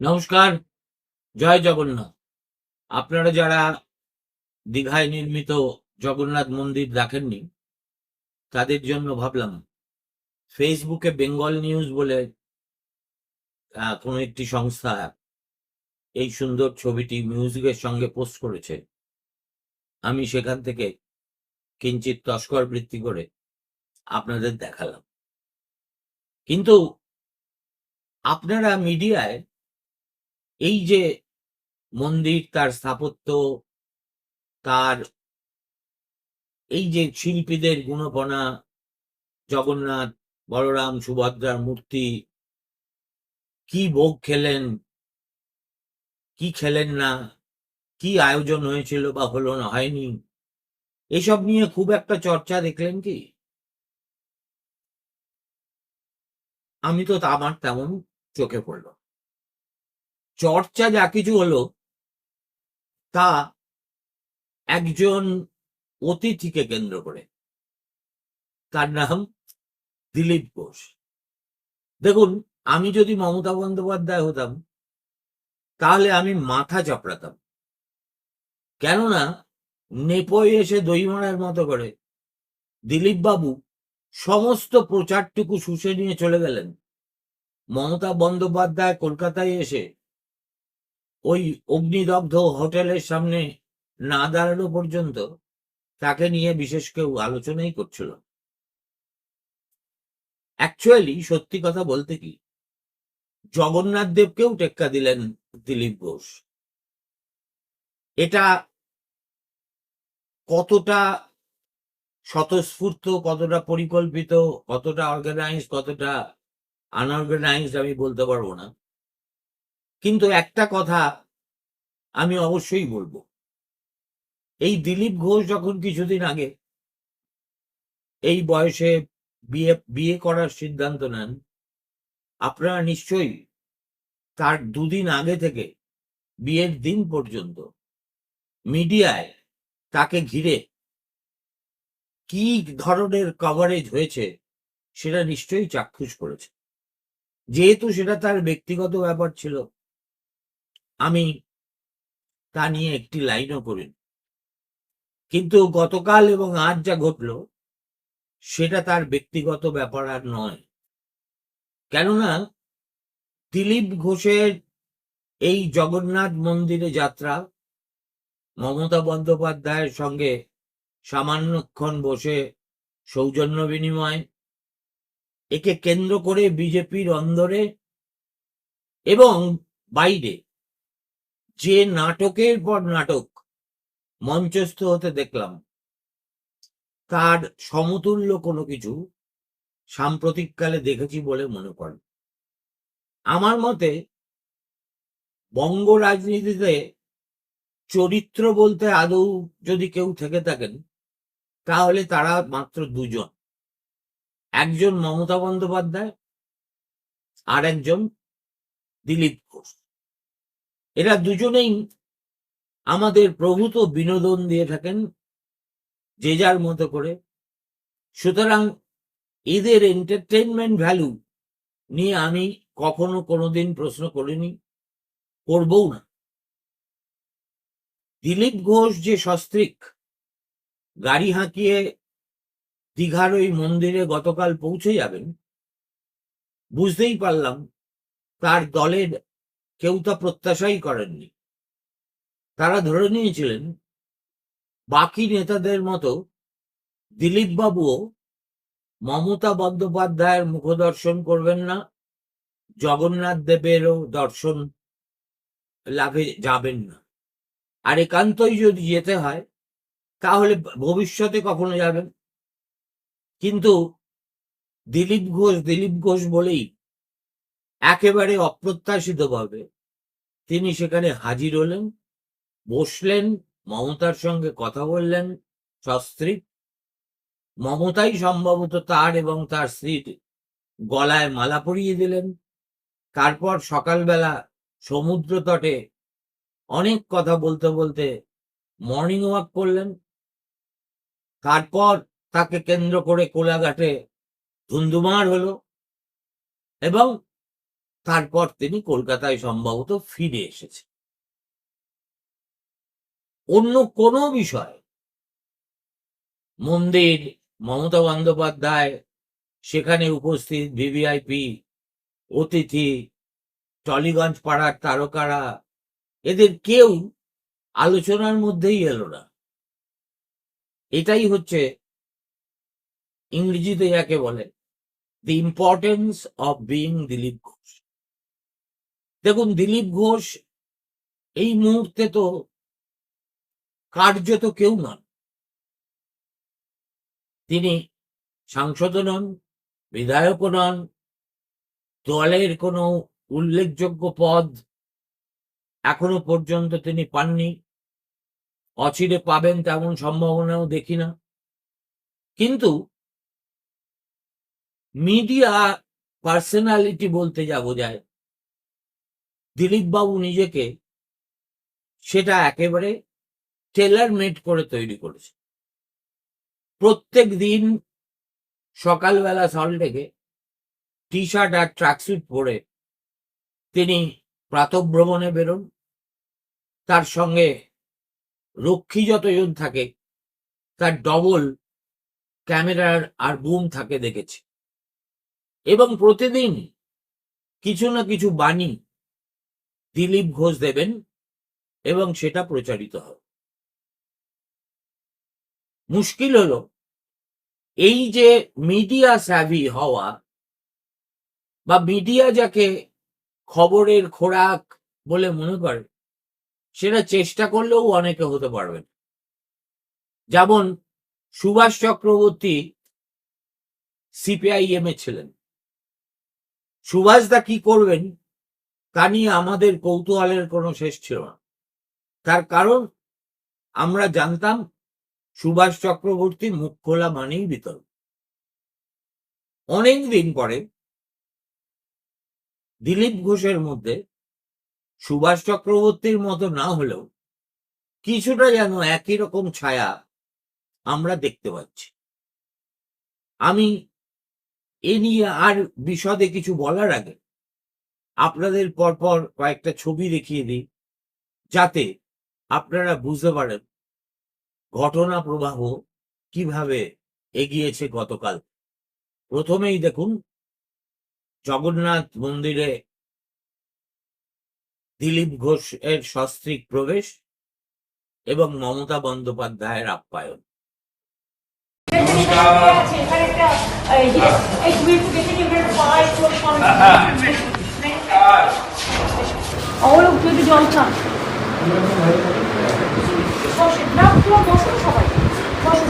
নমস্কার, জয় জগন্নাথ। আপনারা যারা দীঘায় নির্মিত জগন্নাথ মন্দির দেখেননি, তাদের জন্য ভাবলাম ফেসবুকে বেঙ্গল নিউজ বলে কোনো একটি সংস্থা এই সুন্দর ছবিটি মিউজিকের সঙ্গে পোস্ট করেছে। আমি সেখান থেকে কিঞ্চিত তস্কর বৃত্তি করে আপনাদের দেখালাম। কিন্তু আপনারা মিডিয়ায় এই যে মন্দির, তার স্থাপত্য, তার এই যে শিল্পীদের গুণপনা, জগন্নাথ, বলরাম, সুভদ্রার মূর্তি, কি ভোগ খেলেন, কি খেলেন না, কি আয়োজন হয়েছিল বা হলো না, হয়নি, এসব নিয়ে খুব একটা চর্চা দেখলেন কি? আমি তো আমার তেমন চোখে পড়ল চর্চা যা কিছু হলো, তা একজন অতিথিকে কেন্দ্র করে। তার নাম দিলীপ ঘোষ। দেখুন, আমি যদি মমতা বন্দ্যোপাধ্যায় হতাম, তাহলে আমি মাথা চাপড়াতাম। কেননা, নেপোয় এসে দই মারার মতো করে দিলীপ বাবু সমস্ত প্রচারটুকু শুষে নিয়ে চলে গেলেন। মমতা বন্দ্যোপাধ্যায় কলকাতায় এসে ওই অগ্নিদগ্ধ হোটেলের সামনে না দাঁড়ানো পর্যন্ত তাকে নিয়ে বিশেষ কেউ আলোচনাই করছিল অ্যাকচুয়ালি সত্যি কথা বলতে কি, জগন্নাথ দেবকেও টেক্কা দিলেন দিলীপ ঘোষ। এটা কতটা স্বতঃস্ফূর্ত, কতটা পরিকল্পিত, কতটা অর্গানাইজ কতটা আনঅর্গানাইজড আমি বলতে পারব না। কিন্তু একটা কথা আমি অবশ্যই বলব। এই দিলীপ ঘোষ যখন কিছুদিন আগে এই বয়সে বিয়ে বিয়ে করার সিদ্ধান্ত নেন, আপনারা নিশ্চয়ই তার দুদিন আগে থেকে বিয়ের দিন পর্যন্ত মিডিয়ায় তাকে ঘিরে কি ধরনের কভারেজ হয়েছে সেটা নিশ্চয়ই চাক্ষুষ করেছে। যেহেতু সেটা তার ব্যক্তিগত ব্যাপার ছিল আমি তা নিয়ে একটি লাইনও করিনি কিন্তু গতকাল এবং আজ যা ঘটল, সেটা তার ব্যক্তিগত ব্যাপার আর নয়। কেননা, দিলীপ ঘোষের এই জগন্নাথ মন্দিরে যাত্রা, মমতা বন্দ্যোপাধ্যায়ের সঙ্গে সামান্যক্ষণ বসে সৌজন্য বিনিময়, একে কেন্দ্র করে বিজেপির অন্দরে এবং বাইরে যে নাটকের পর নাটক মঞ্চস্থ হতে দেখলাম, তার সমতুল্য কোনো কিছু সাম্প্রতিককালে দেখেছি বলে মনে করেন আমার মতে, বঙ্গ রাজনীতিতে চরিত্র বলতে আদৌ যদি কেউ থেকে থাকেন, তাহলে তারা মাত্র দুজন। একজন মমতা বন্দ্যোপাধ্যায় আর একজন দিলীপ এরা দুজনেই আমাদের প্রভূত বিনোদন দিয়ে থাকেন, যে যার মতো করে। সুতরাং এদের এন্টারটেনমেন্ট ভ্যালু নিয়ে আমি কখনো কোনোদিন প্রশ্ন করিনি, করবও না। দিলীপ ঘোষ যে সস্ত্রিক, গাড়ি হাঁকিয়ে দীঘার ওই মন্দিরে গতকাল পৌঁছে যাবেন, বুঝতেই পারলাম তার দলের কেউ তা প্রত্যাশাই করেননি। তারা ধরে নিয়েছিলেন, বাকি নেতাদের মতো দিলীপ বাবুও মমতা বন্দ্যোপাধ্যায়ের মুখদর্শন করবেন না, জগন্নাথ দেবেরও দর্শন লাভে যাবেন না। আর একান্তই যদি যেতে হয়, তাহলে ভবিষ্যতে কখনো যাবেন? কিন্তু দিলীপ ঘোষ দিলীপ ঘোষ বলেই একেবারে অপ্রত্যাশিতভাবে তিনি সেখানে হাজির হলেন, বসলেন, মমতার সঙ্গে কথা বললেন সস্ত্রীক মমতাই সম্ভবত তার এবং তার স্ত্রীর গলায় মালা পরিয়ে দিলেন। তারপর সকালবেলা সমুদ্র তটে অনেক কথা বলতে বলতে মর্নিং ওয়াক করলেন। তারপর তাকে কেন্দ্র করে কোলাঘাটে ধুন্ধুমার হলো এবং তারপর তিনি কলকাতায় সম্ভবত ফিরে এসেছে অন্য কোনো বিষয় মন্দির, মমতা বন্দ্যোপাধ্যায়, সেখানে উপস্থিত ভিভিআইপি অতিথি, টলিগঞ্জ পাড়ার তারকারা, এদের কেউ আলোচনার মধ্যেই এলো না। এটাই হচ্ছে ইংরেজিতে যাকে বলে the importance of being Dilip দেখুন, দিলীপ ঘোষ এই মুহূর্তে তো কার্যত কেউ নন। তিনি সাংসদও নন, বিধায়কও নন, দলের কোনো উল্লেখযোগ্য পদ এখনও পর্যন্ত তিনি পাননি। অচিরে পাবেন তেমন সম্ভাবনাও দেখি না। কিন্তু মিডিয়া পার্সোনালিটি বলতে যা বোঝায় দিলীপ বাবু নিজেকে সেটা একেবারে টেলার মেড করে তৈরি করেছে। প্রত্যেক দিন সকালবেলা সল্টেকে টি শার্ট আর ট্র্যাকস্যুট পরে তিনি প্রাতভ্রমণে বেরোন। তার সঙ্গে রক্ষী যতজন থাকে, তার ডবল ক্যামেরার আর বুম থাকে দেখেছি। এবং প্রতিদিন কিছু না কিছু বাণী দিলীপ ঘোষ দেবেন এবং সেটা প্রচারিত হবে। মুশকিল হলো, এই যে মিডিয়া স্যাভি হওয়া বা মিডিয়া যাকে খবরের খোরাক বলে মনে করে, সেটা চেষ্টা করলেও অনেকে হতে পারবেন যেমন সুভাষ চক্রবর্তী সিপিআইএম এ ছিলেন। সুভাষ দা কি করবেন? তা নিয়ে আমাদের কৌতূহলের কোনো শেষ ছিল না। তার কারণ, আমরা জানতাম সুভাষ চক্রবর্তী মুখ খোলা মানেই বিতর্ক। অনেক দিন পরে দিলীপ ঘোষের মধ্যে সুভাষ চক্রবর্তীর মতো না হলেও কিছুটা যেন একই রকম ছায়া আমরা দেখতে পাচ্ছি। আমি এ নিয়ে আর বিশদে কিছু বলার আগে আপনাদের পরপর কয়েকটা ছবি দেখিয়ে দিই যাতে আপনারা বুঝতে পারেন ঘটনা প্রবাহ কীভাবে এগিয়েছে গতকাল। প্রথমেই দেখুন জগন্নাথ মন্দিরে দিলীপ ঘোষ এর সস্ত্রিক প্রবেশ এবং মমতা বন্দ্যোপাধ্যায়ের আপ্যায়ন। আছে, অবলোক তুই একটু জল খা। বসো, না, তোমরা বসো সবাই। বসো।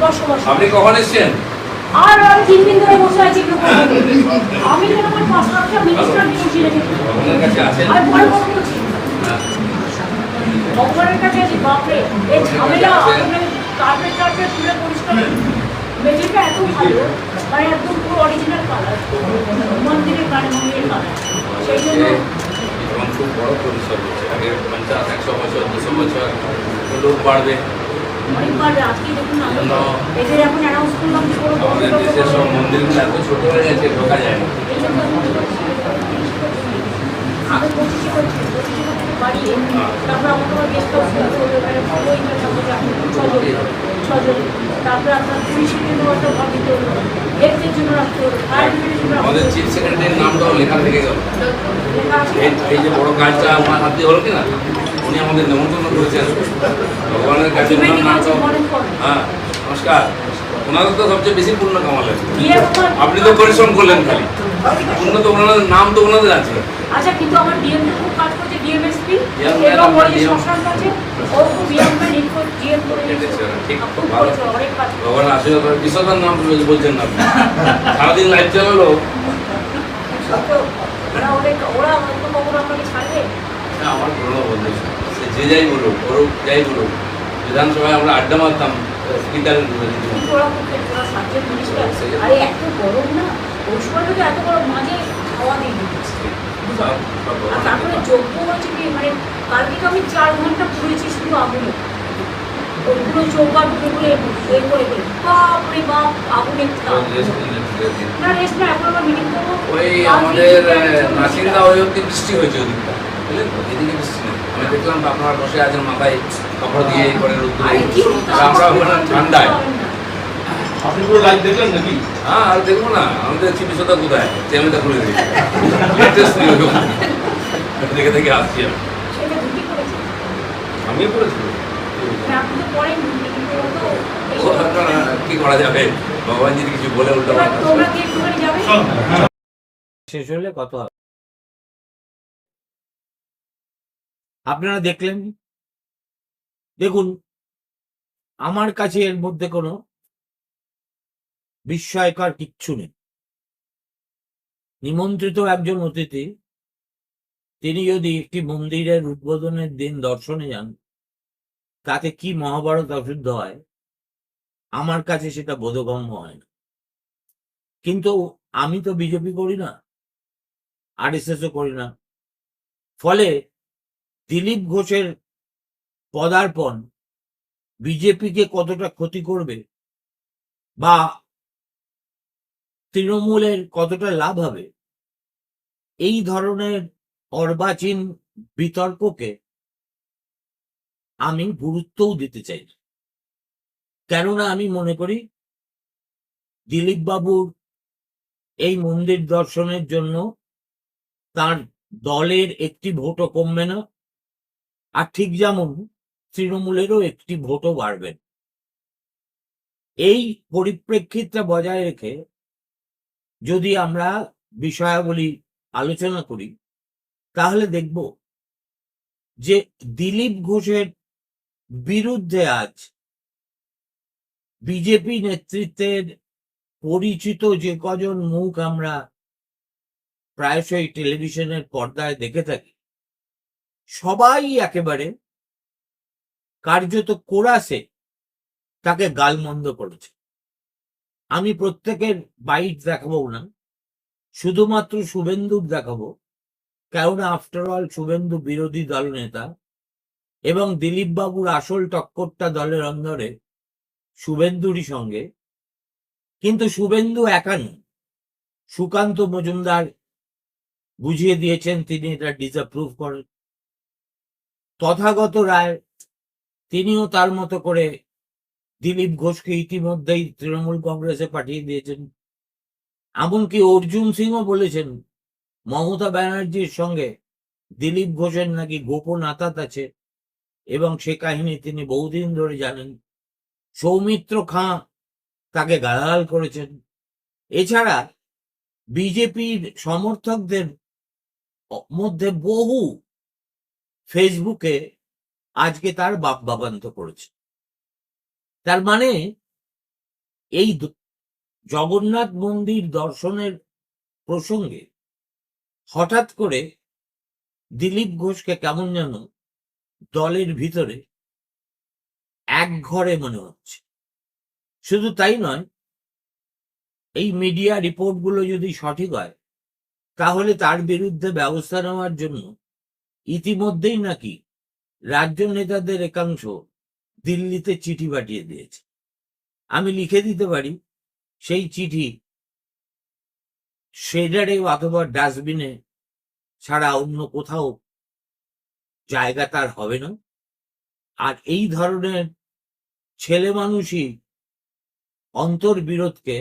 বসো, বসো। আপনি কখন এসছেন? আর আমি তিন দিন ধরে বসে আছি আমি আমার পাঁচ মিনিস্টার রেখেছি। কাছে আছেন? আর ভয় কথা বলছি ভগবানের কাছে আছি বাপরে। এই ঝামেলা কার্পেট টার্পেট তুলে পরিষ্কার মেঝেটা এত ভালো মানে একদম পুরো অরিজিনাল কালার মন্দিরের কানে মন্দিরের কালার সেই জন্য খুব বড় পরিসর হচ্ছে। আগে পঞ্চাশ একশো বছর দুশো বছর লোক বাড়বে। আমাদের দেশের সব মন্দিরগুলো এত ছোট হয়ে গেছে ঢোকা যায় না। তারপর আমাকে ছজন তারপরে আপনার পুলিশের জন্য একটা ঘর হেলথের জন্য রাখতে হলো। ফায়ার জন্য আমাদের। চিফ সেক্রেটারির নামটাও লেখা থেকে গেল। এই যে বড় কাজটা আমার হাত হলো কিনা উনি আমাদের নেমন্তন্ন করেছেন। ভগবানের কাছে। হ্যাঁ নমস্কার। ওনাদের তো সবচেয়ে বেশি পূর্ণ কামাল আছে আপনি তো পরিশ্রম করলেন খালি। পূর্ণ তো ওনাদের নাম তো ওনাদের আছে। আচ্ছা কিন্তু আমার ডিএম এবং ওই আছে ও খুব করে অনেক কাজ ভগবান আশীর্বাদ নাম বলছেন না সারাদিন লাইভ চালালো তো ওরা অনেক ওরা হয়তো কখনো আপনাকে ছাড়বে? না, আমার পুরোনো বন্ধু সে যে যাই বলুক করুক যাই বলুক বিধানসভায় আমরা আড্ডা মারতাম ওরা সাবজেক্ট মিনিস্টার এত গরম না? ওই সময় এত গরম মাঝে খাওয়া দিয়ে দিচ্ছে তারপরে যোগ্য হয়েছে কি মানে কালকে আমি চার ঘণ্টা পুড়েছি শুধু আগুনে। ওইগুলো চৌকা ঢুকে করে এ বাপ আগুনের তাপ। না রেস্ট না এখন মিটিং করব। ওই আমাদের নাসিন্দা ওই অব্দি বৃষ্টি হয়েছে ওদিকটা এদিকে বৃষ্টি নেই। আমি দেখলাম আপনারা বসে আছেন মাথায় কাপড় দিয়ে করে আর আমরা ঠান্ডায়। আপনি পুরো লাইভ দেখলেন নাকি? হ্যাঁ আর দেখব না। আমাদের চিকিৎসা কোথায়? চেমেটা খুলে দিই দেখে দেখে আসছি আমি। মানে কি করা যাবে? ভগবান যদি কিছু বলে উল্টো শেষ হলে কত হবে? আপনারা দেখলেন? দেখুন আমার কাছে এর মধ্যে কোনো বিস্ময়কর কিচ্ছু নেই। নিমন্ত্রিত একজন অতিথি, তিনি যদি একটি মন্দিরের উদ্বোধনের দিন দর্শনে যান, তাতে কি মহাভারত অশুদ্ধ হয়? আমার কাছে সেটা বোধগম্য হয় না। কিন্তু আমি তো বিজেপি করি না আর আরএসএসও করি না। ফলে দিলীপ ঘোষের পদার্পণ বিজেপিকে কতটা ক্ষতি করবে বা তৃণমূলের কতটা লাভ হবে? এই ধরনের অর্বাচীন বিতর্ককে আমি গুরুত্বও দিতে চাই। কেননা আমি মনে করি দিলীপ বাবুর এই মন্দির দর্শনের জন্য তার দলের একটি ভোটও কমবে না, আর ঠিক যেমন তৃণমূলেরও একটি ভোটও বাড়বে। এই পরিপ্রেক্ষিতটা বজায় রেখে যদি আমরা বিষয়াবলী আলোচনা করি, তাহলে দেখব যে দিলীপ ঘোষের বিরুদ্ধে আজ বিজেপি নেতৃত্বের পরিচিত যে কজন মুখ আমরা প্রায়শই টেলিভিশনের পর্দায় দেখে থাকি, সবাই একেবারে কার্যত কোরাসে তাকে গালমন্দ করেছে। আমি প্রত্যেকের বাইট দেখাবো না, শুধুমাত্র শুভেন্দুর দেখাবো, কেননা আফটার অল শুভেন্দু বিরোধী দল নেতা এবং দিলীপ বাবুর আসল টক্করটা দলের অন্দরে শুভেন্দুরই সঙ্গে। কিন্তু শুভেন্দু একা নয় সুকান্ত মজুমদার বুঝিয়ে দিয়েছেন তিনি এটা ডিসঅ্যাপ্রুভ করেন। তথাগত রায় তিনিও তার মতো করে দিলীপ ঘোষকে ইতিমধ্যেই তৃণমূল কংগ্রেসে পাঠিয়ে দিয়েছেন। এমনকি অর্জুন সিংও বলেছেন, মমতা ব্যানার্জির সঙ্গে দিলীপ ঘোষের নাকি গোপন আতাত আছে এবং সে কাহিনী তিনি বহুদিন ধরে জানেন। সৌমিত্র খাঁ তাকে গালাগাল করেছেন। এছাড়া বিজেপির সমর্থকদের মধ্যে বহু ফেসবুকে আজকে তার বাপ বাবান্ত করেছে। তার মানে এই জগন্নাথ মন্দির দর্শনের প্রসঙ্গে হঠাৎ করে দিলীপ ঘোষকে কেমন যেন দলের ভিতরে এক ঘরে মনে হচ্ছে। শুধু তাই নয়, এই মিডিয়া রিপোর্টগুলো যদি সঠিক হয়, তাহলে তার বিরুদ্ধে ব্যবস্থা নেওয়ার জন্য ইতিমধ্যেই নাকি রাজ্য নেতাদের একাংশ দিল্লিতে চিঠি পাঠিয়ে দিয়েছে। আমি লিখে দিতে পারি, সেই চিঠি শেডারে অথবা ডাস্টবিনে ছাড়া অন্য কোথাও জায়গা তার হবে না। আর এই ধরনের ছেলে মানুষই অন্তর্বিরোধকে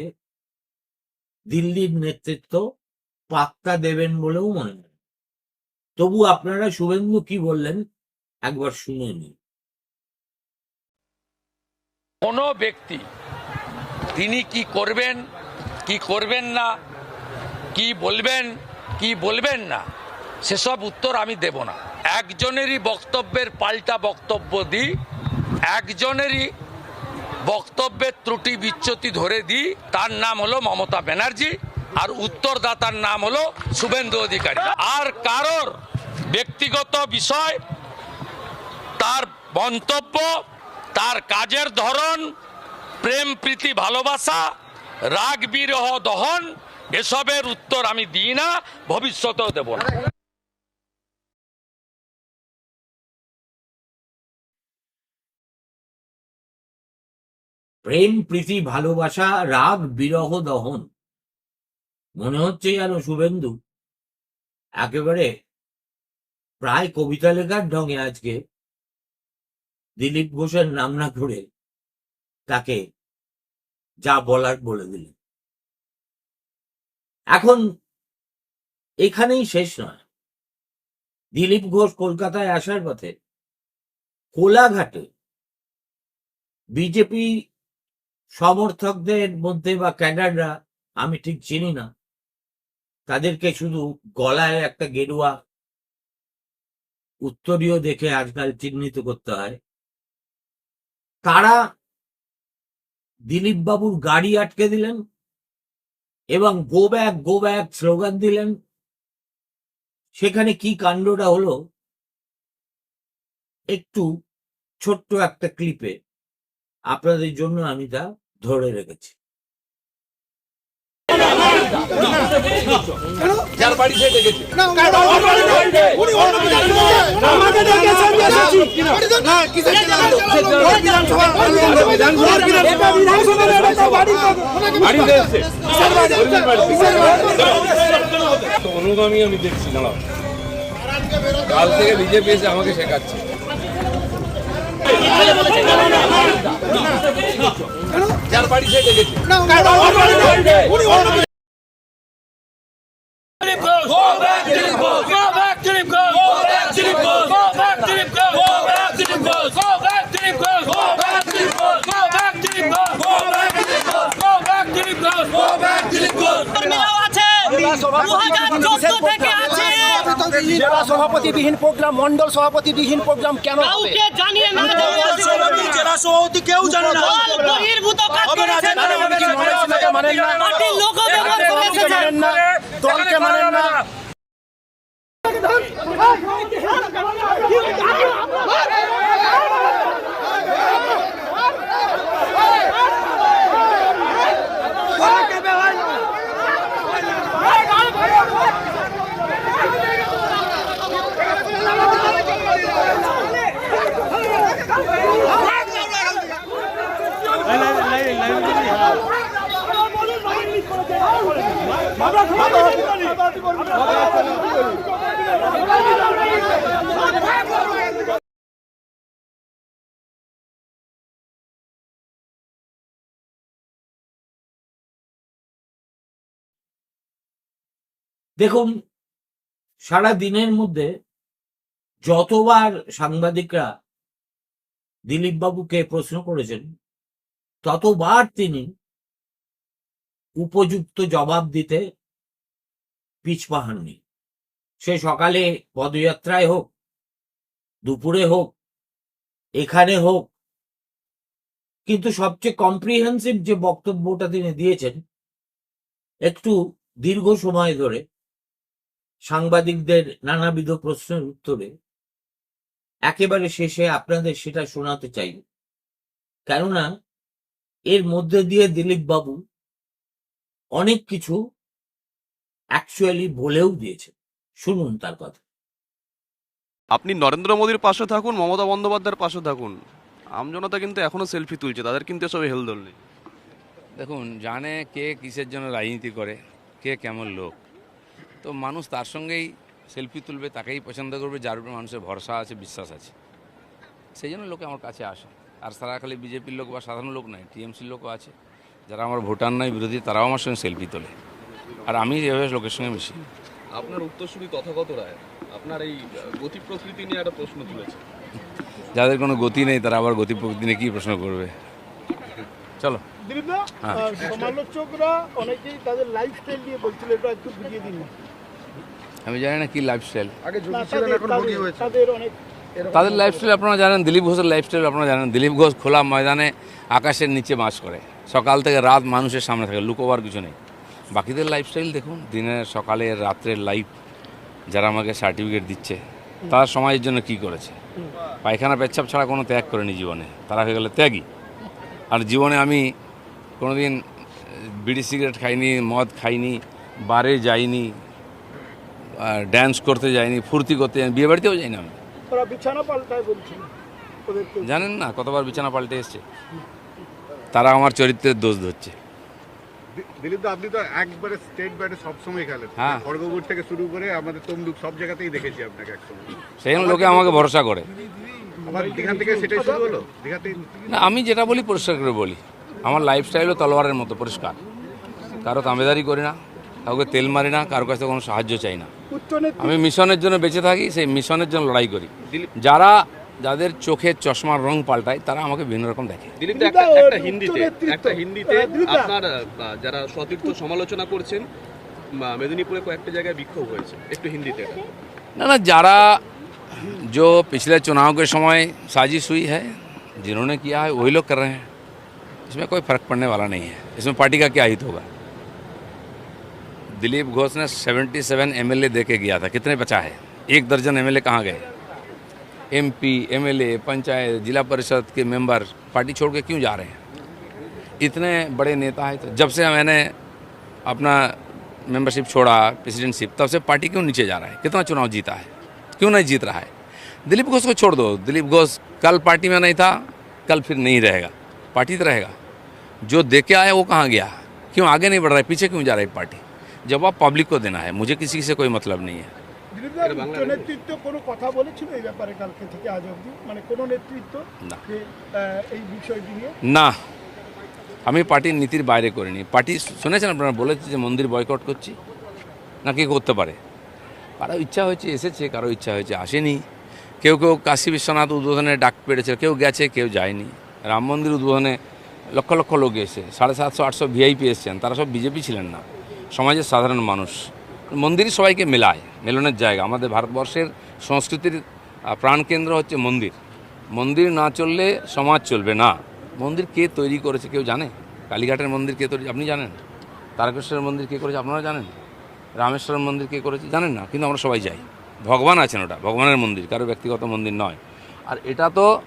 দিল্লির নেতৃত্ব পাক্কা দেবেন বলেও মনে হয় তবু আপনারা শুভেন্দু কি বললেন একবার শুনে নিন। কোনো ব্যক্তি, তিনি কি করবেন কি করবেন না, কি বলবেন কি বলবেন না, সেসব উত্তর আমি দেব না। একজনেরই বক্তব্যের পাল্টা বক্তব্য দিই, একজনেরই বক্তব্যের ত্রুটি বিচ্যুতি ধরে দিই, তার নাম হলো মমতা ব্যানার্জি, আর উত্তরদাতার নাম হলো শুভেন্দু অধিকারী। আর কারোর ব্যক্তিগত বিষয়, তার মন্তব্য তার কাজের ধরন, প্রেম, প্রীতি, ভালোবাসা, রাগ, বিরহ, দহন, এসবের উত্তর আমি দিই না, ভবিষ্যতেও দেব না। প্রেম, প্রীতি, ভালোবাসা, রাগ, বিরহ, দহন। মনে হচ্ছে যেন শুভেন্দু একেবারে প্রায় কবিতা লেখার ঢঙে আজকে দিলীপ ঘোষের নাম না করে তাকে যা বলার বলে দিলেন। এখন এখানেই শেষ নয়। দিলীপ ঘোষ কলকাতায় আসার পথে কোলাঘাটে বিজেপি সমর্থকদের মধ্যে বা ক্যাডাররা, আমি ঠিক চিনি না, তাদেরকে শুধু গলায় একটা গেরুয়া উত্তরীয় দেখে আজকাল চিহ্নিত করতে হয়। তারা দিলীপবাবুর গাড়ি আটকে দিলেন এবং go back go back slogan দিলেন। সেখানে কি কাণ্ডটা হলো? একটু ছোট্ট একটা ক্লিপে আপনাদের জন্য আমি তা ধরে রেখেছি। যার বাড়ি সে ডেকেছে অনুগামী আমি দেখছি দাঁড়াও কাল থেকে বিজেপি এসে আমাকে শেখাচ্ছে যার বাড়ি সে ডেকেছে কর্মীরাও আছে দু হাজার চোদ্দ থেকে আছে জেলা সভাপতিবিহীন প্রোগ্রাম মন্ডল সভাপতিবিহীন প্রোগ্রাম কেন হবে? কাউকে জানিয়ে না জানিয়ে জেলা সভাপতি কেউ জানে না হবে না করেছেন জানেন আপনি কি মহারাষ্ট্রকে মানেন না পার্টির লোক ব্যবহার করে সভাপতিকে এসেছেন মানেন না দলকে মানেন না দেখুন সারা দিনের মধ্যে যতবার সাংবাদিকরা দিলীপ বাবুকে প্রশ্ন করেছেন ততবার তিনি উপযুক্ত জবাব দিতে পিছপাহাননি সে সকালে পদযাত্রায় হোক, দুপুরে হোক, এখানে হোক, কিন্তু সবচেয়ে কম্প্রিহেন্সিভ যে বক্তব্যটা তিনি দিয়েছেন, একটু দীর্ঘ সময় ধরে সাংবাদিকদের নানাবিধ প্রশ্নের উত্তরে একেবারে শেষে আপনাদের সেটা শোনাতে চাই। কেননা, এর মধ্যে দিয়ে দিলীপ বাবু অনেক কিছু অ্যাকচুয়ালি বলেও দিয়েছে। শুনুন তার কথা। আপনি নরেন্দ্র মোদীর পাশে থাকুন মমতা বন্দ্যোপাধ্যায়ের পাশে থাকুন। আমজনতা কিন্তু এখনও সেলফি তুলছে তাদের কিন্তু এসব হেলদোল নেই। দেখুন জানে কে কিসের জন্য রাজনীতি করে কে কেমন লোক। তো মানুষ তার সঙ্গেই সেলফি তুলবে তাকেই পছন্দ করবে যার উপর মানুষের ভরসা আছে বিশ্বাস আছে। সেই জন্য লোকে আমার কাছে আসে। আর সারা খালি বিজেপির লোক বা সাধারণ লোক নয় টিএমসির লোকও আছে। যারা আমার ভোটার নয় বিরোধী তারাও আমার সঙ্গে সেলফি তোলে। আর আমি এভাবে লোকের সঙ্গে মিশি। আপনার উত্তরসূরি তথাগত রায় আপনার এই গতি প্রকৃতি নিয়ে একটা প্রশ্ন তুলেছে। যাদের কোনো গতি নেই তারা আবার গতি প্রকৃতি নিয়ে কী প্রশ্ন করবে? চলো। হ্যাঁ। সমালোচকরা অনেকেই তাদের লাইফস্টাইল নিয়ে বলছিল এটা একটু বুঝিয়ে দিন। আমি জানি না কী লাইফস্টাইল না, তাদের- তাদের- তাদের অনেক তাদের লাইফস্টাইল আপনারা জানেন দিলীপ ঘোষের লাইফস্টাইল আপনারা জানেন। দিলীপ ঘোষ খোলা ময়দানে আকাশের নিচে বাস করে। সকাল থেকে রাত মানুষের সামনে থাকে লুকোবার কিছু নেই। বাকিদের লাইফস্টাইল দেখুন দিনের সকালে রাত্রের লাইফ যারা আমাকে সার্টিফিকেট দিচ্ছে তারা সমাজের জন্য কি করেছে? পায়খানা পেচ্ছাপ ছাড়া কোনো ত্যাগ করেনি জীবনে। তারা হয়ে গেলে ত্যাগই আর জীবনে আমি কোনোদিন বিড়ি সিগারেট খাইনি মদ খাইনি বারে যাইনি ড্যান্স করতে যাইনি ফুর্তি করতে যাইনি বিয়ে বাড়িতেও যাইনি আমি। জানেন না কতবার বিছানা পাল্টে এসছে? তারা আমার চরিত্রের দোষ ধরছে। দিলীপ আপনি তো একবারে স্টেট ব্যাটে সবসময় খেলেন। হ্যাঁ। খড়গপুর থেকে শুরু করে আমাদের তমলুক সব জায়গাতেই দেখেছি আপনাকে একসময়। সেই জন্য লোকে আমাকে ভরসা করে। আবার দীঘা থেকে সেটাই শুরু হলো? দীঘাতে না আমি যেটা বলি পরিষ্কার করে বলি। আমার লাইফস্টাইলও তলোয়ারের মতো পরিষ্কার। কারও তামেদারি করি না কাউকে তেল মারি না কারও কাছে কোনো সাহায্য চাই না। আমি মিশনের জন্য বেঁচে থাকি সেই মিশনের জন্য লড়াই করি। যারা যাদের চোখের চশমার রং পাল্টায় তারা আমাকে বিভিন্ন রকম দেখে দিলীপ দা, একটা একটা- একটা একটা হিন্দিতে নেতৃত্ব। একটা হিন্দিতে আহ, দিলীপ দা। আপনার আহ, যারা সতীর্থ সমালোচনা করছেন বা মেদিনীপুরে কয়েকটা জায়গায় বিক্ষোভ হয়েছে একটু হিন্দিতে এটা। ना ना जारा जो पिछले चुनाव के समय साजिश हुई है जिन्होंने किया है वही लोग कर रहे हैं इसमें कोई फर्क पड़ने वाला नहीं है इसमें पार्टी का क्या हित होगा दिलीप घोष ने 77 एमएलए दे के गया था कितने बचा है एक दर्जन एमएलए कहाँ गए एमपी, एमएलए, पंचायत जिला परिषद के मेंबर पार्टी छोड़ के क्यों जा रहे हैं? इतने बड़े नेता हैं तो जब से मैंने अपना मेंबरशिप छोड़ा प्रेसिडेंटशिप तब से पार्टी क्यों नीचे जा रहा है? कितना चुनाव जीता है? क्यों नहीं जीत रहा है? दिलीप घोष को छोड़ दो। दिलीप घोष कल पार्टी में नहीं था कल फिर नहीं रहेगा। पार्टी तो रहेगा। जो दे के आया वो कहाँ गया? क्यों आगे नहीं बढ़ रहा है? पीछे क्यों जा रही पार्टी? जवाब पब्लिक को देना है। मुझे किसी से कोई मतलब नहीं है। উচ্চ নেতৃত্ব কোনো কথা বলেছিল এই ব্যাপারে কালকে থেকে আজ অবধি? মানে কোনো নেতৃত্ব না। এই বিষয়টি নিয়ে? না। আমি পার্টির নীতির বাইরে করিনি। পার্টি শুনেছেন আপনারা? বলেছে যে মন্দির বয়কট করছি। না কি করতে পারে? কারও ইচ্ছা হয়েছে এসেছে কারও ইচ্ছা হয়েছে আসেনি। কেউ কেউ কাশী বিশ্বনাথ উদ্বোধনে ডাক পেড়েছে কেউ গেছে কেউ যায়নি। রাম মন্দির উদ্বোধনে লক্ষ লক্ষ লোক এসে সাড়ে সাতশো আটশো ভিআইপি এসছেন তারা সব বিজেপি ছিলেন না। সমাজের সাধারণ মানুষ। মন্দিরই সবাইকে মেলায়, মেলনের জায়গা। আমাদের ভারতবর্ষের সংস্কৃতির প্রাণকেন্দ্র হচ্ছে মন্দির। মন্দির না চললে সমাজ চলবে না। মন্দির কে তৈরি করেছে কেউ জানে? কালীঘাটের মন্দির কে তৈরি, আপনি জানেন? তারকেশ্বরের মন্দির কে করেছে, আপনারা জানেন? রামেশ্বরের মন্দির কে করেছে, জানেন না? কিন্তু আমরা সবাই যাই। ভগবান আছেন ওটা, ভগবানের মন্দির, কারও ব্যক্তিগত মন্দির নয়। আর এটা তো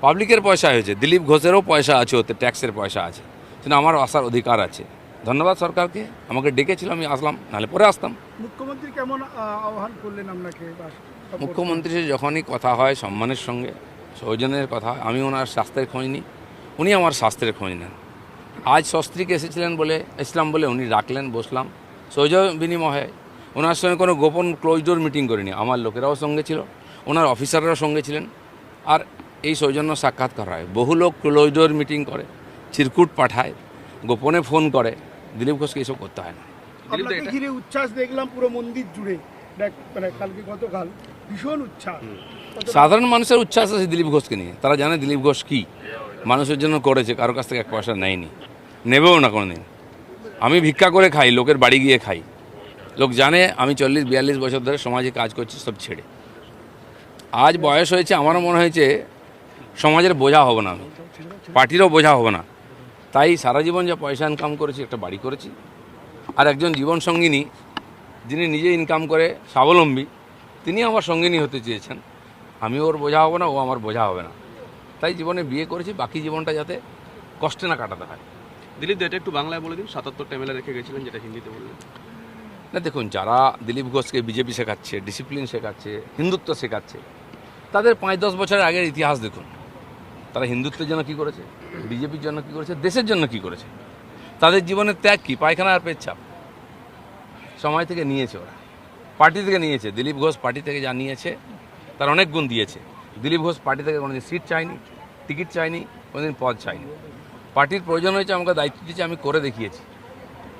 পাবলিকের পয়সা হয়েছে, দিলীপ ঘোষেরও পয়সা আছে, ওতে ট্যাক্সের পয়সা আছে। কিন্তু আমার আসার অধিকার আছে। ধন্যবাদ সরকারকে আমাকে ডেকেছিল আমি আসলাম নাহলে পরে আসতাম। মুখ্যমন্ত্রী কেমন আহ, আহ্বান করলেন আপনাকে মুখ্যমন্ত্রীর যখনই কথা হয় সম্মানের সঙ্গে সৌজন্যের কথা আমি ওনার স্বাস্থ্যের খোঁজ নিই উনি আমার স্বাস্থ্যের খোঁজ নেন। আজ সস্ত্রীকে এসেছিলেন বলে ইসলাম বলে উনি ডাকলেন বসলাম সৌজ বিনিময় হয় ওনার সঙ্গে কোনো গোপন ক্লোজ ডোর মিটিং করিনি আমার লোকেরাও সঙ্গে ছিল ওনার অফিসাররাও সঙ্গে ছিলেন আর এই সৌজন্য সাক্ষাৎকার হয় বহু লোক ক্লোজ ডোর মিটিং করে চিরকুট পাঠায় গোপনে ফোন করে দিলীপ ঘোষকে এসব করতে হয় না। আপনাকে ঘিরে উচ্ছ্বাস দেখলাম পুরো মন্দির জুড়ে। মানে কালকে গতকাল ভীষণ উচ্ছ্বাস। সাধারণ মানুষের উচ্ছ্বাস আছে দিলীপ ঘোষকে নিয়ে। তারা জানে দিলীপ ঘোষ কী। মানুষের জন্য করেছে কারও কাছ থেকে এক পয়সা নেয়নি। নেবেও না কোনোদিন। আমি ভিক্ষা করে খাই লোকের বাড়ি গিয়ে খাই। লোক জানে আমি চল্লিশ বিয়াল্লিশ বছর ধরে সমাজে কাজ করছি সব ছেড়ে। আজ বয়স হয়েছে আমারও মনে হয়েছে সমাজের বোঝা হব না আমি। পার্টিরও বোঝা হব না। তাই সারা জীবন যা পয়সা ইনকাম করেছি একটা বাড়ি করেছি। আর একজন জীবন সঙ্গিনী যিনি নিজে ইনকাম করে স্বাবলম্বী তিনি আমার সঙ্গিনী হতে চেয়েছেন। আমি ওর বোঝা হব না ও আমার বোঝা হবে না। তাই জীবনে বিয়ে করেছি বাকি জীবনটা যাতে কষ্টে না কাটাতে হয়। দিলীপ দা এটা একটু বাংলায় বলে দিন সাতাত্তরটা এমএলএ রেখে গেছিলেন যেটা হিন্দিতে বললেন। না দেখুন যারা দিলীপ ঘোষকে বিজেপি শেখাচ্ছে ডিসিপ্লিন শেখাচ্ছে হিন্দুত্ব শেখাচ্ছে তাদের পাঁচ দশ বছরের আগের ইতিহাস দেখুন। তারা হিন্দুত্বের জন্য কী করেছে? বিজেপির জন্য কী করেছে? দেশের জন্য কী করেছে? তাদের জীবনের ত্যাগ কী? পায়খানা আর পেচ্ছাপ? সময় থেকে নিয়েছে ওরা। পার্টি থেকে নিয়েছে। দিলীপ ঘোষ পার্টি থেকে যা নিয়েছে, তার অনেক গুণ দিয়েছে। দিলীপ ঘোষ পার্টি থেকে কোনোদিন সিট চায়নি, টিকিট চায়নি, কোনোদিন পদ চায়নি। পার্টির প্রয়োজন হয়েছে, আমাকে দায়িত্ব দিয়েছে, আমি করে দেখিয়েছি।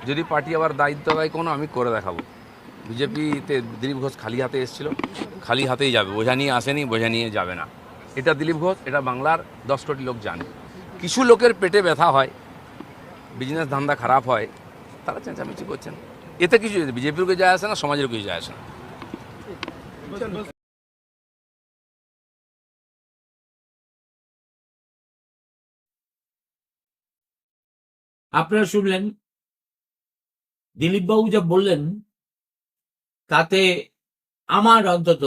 যদি পার্টি আবার দায়িত্ব দেয় কোনো, আমি করে দেখাবো। বিজেপিতে দিলীপ ঘোষ খালি হাতে এসেছিল, খালি হাতেই যাবে। বোঝা নিয়ে আসেনি, বোঝা নিয়ে যাবে না। এটা দিলীপ ঘোষ, এটা বাংলার দশ কোটি লোক জানে। কিছু লোকের পেটে ব্যথা হয় বিজনেস ধান্দা খারাপ হয়, তারা চেঁচামেচি করছেন। এতে কিছু, বিজেপির কিছু যায় আসে না, সমাজের কিছু যায় আসে না। আপনারা শুনলেন, দিলীপবাবু যা বললেন, তাতে আমার অন্তত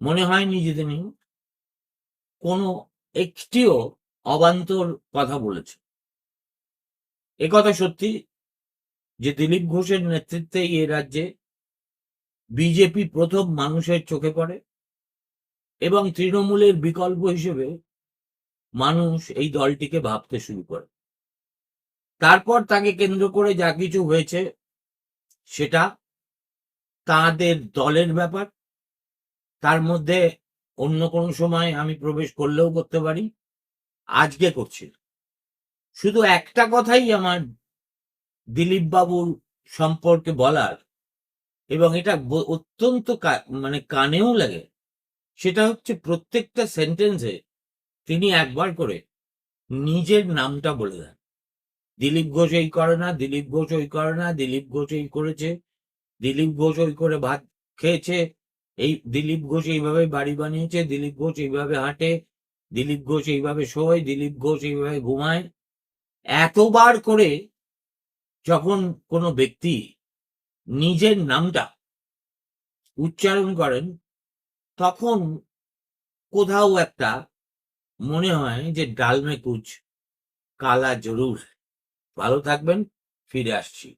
মনে হয়নি যে তিনি কোনো একটিও অবান্তর কথা বলেছে। কথা সত্যি যে দিলীপ ঘোষের নেতৃত্বে এই রাজ্যে বিজেপি প্রথম মানুষের চোখে পড়ে এবং তৃণমূলের বিকল্প হিসেবে মানুষ এই দলটিকে ভাবতে শুরু করে। তারপর তাকে কেন্দ্র করে যা কিছু হয়েছে সেটা তাদের দলের ব্যাপার। তার মধ্যে অন্য কোনো সময় আমি প্রবেশ করলেও করতে পারি। আজকে করছি। শুধু একটা কথাই আমার দিলীপ বাবুর সম্পর্কে বলার, এবং এটা অত্যন্ত মানে কানেও লাগে। সেটা হচ্ছে প্রত্যেকটা সেন্টেন্সে তিনি একবার করে নিজের নামটা বলে দেন। দিলীপ ঘোষ এই করে না, দিলীপ ঘোষ ওই করে না, দিলীপ ঘোষ এই করেছে, দিলীপ ঘোষ ওই করে ভাত খেয়েছে এই দিলীপ ঘোষ এইভাবে বাড়ি বানিয়েছে, দিলীপ ঘোষ এইভাবে হাঁটে, দিলীপ ঘোষ এইভাবে শোয়, দিলীপ ঘোষ এইভাবে ঘুমায়। এতবার করে যখন কোনো ব্যক্তি নিজের নামটা উচ্চারণ করেন, তখন কোথাও একটা মনে হয় যে ডালমে কুচ, কালা জরুর। ভালো থাকবেন, ফিরে আসছি।